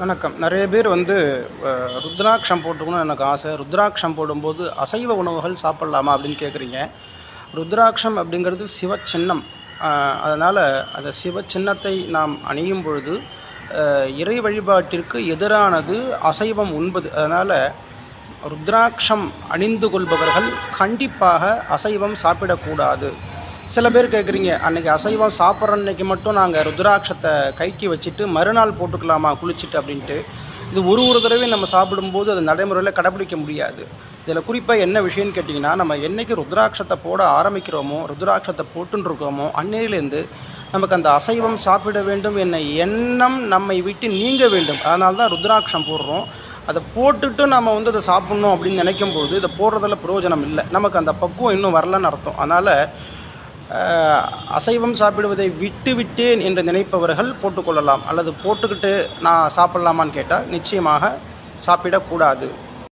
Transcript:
வணக்கம். நிறைய பேர் வந்து ருத்ராட்சம் போட்டுக்கணும்னு எனக்கு ஆசை. ருத்ராட்சம் போடும்போது அசைவ உணவுகள் சாப்பிட்லாமா அப்படின்னு கேட்குறீங்க ருத்ராட்சம் அப்படிங்கிறது சிவ சின்னம் அதனால் அந்த சிவ சின்னத்தை நாம் அணியும் பொழுது இறை வழிபாட்டிற்கு எதிரானது அசைவம் உண்பது. அதனால் ருத்ராட்சம் அணிந்து கொள்பவர்கள் கண்டிப்பாக அசைவம் சாப்பிடக்கூடாது. சில பேர் கேட்குறீங்க அன்னைக்கு அசைவம் சாப்பிட்ற அன்னைக்கு மட்டும் நாங்கள் ருத்ராட்சத்தை கைக்கு வச்சுட்டு மறுநாள் போட்டுக்கலாமா குளிச்சுட்டு அப்படின்ட்டு இது ஒரு ஒரு தடவை நம்ம சாப்பிடும்போது அது நடைமுறையில் கடைப்பிடிக்க முடியாது. இதில் குறிப்பாக என்ன விஷயம்னு கேட்டிங்கன்னா நம்ம என்றைக்கு ருத்ராட்சத்தை போட ஆரம்பிக்கிறோமோ ருத்ராட்சத்தை போட்டுருக்கோமோ அன்னையிலேருந்து நமக்கு அந்த அசைவம் சாப்பிட வேண்டும் என்ன எண்ணம் நம்மை விட்டு நீங்க வேண்டும். அதனால தான் ருத்ராட்சம் போடுறோம். அதை போட்டுட்டு நம்ம வந்து அதை சாப்பிட்ணும் அப்படின்னு நினைக்கும் போது இதை போடுறதில் பிரயோஜனம் இல்லை. நமக்கு அந்த பக்குவம் இன்னும் வரலன்னு அர்த்தம். அதனால் அசைவம் சாப்பிடுவதை விட்டு விட்டேன் என்று நினைப்பவர்கள் போட்டுக்கொள்ளலாம். அல்லது போட்டுக்கிட்டு நான் சாப்பிட்லாமான்னு கேட்டால் நிச்சயமாக சாப்பிடக்கூடாது.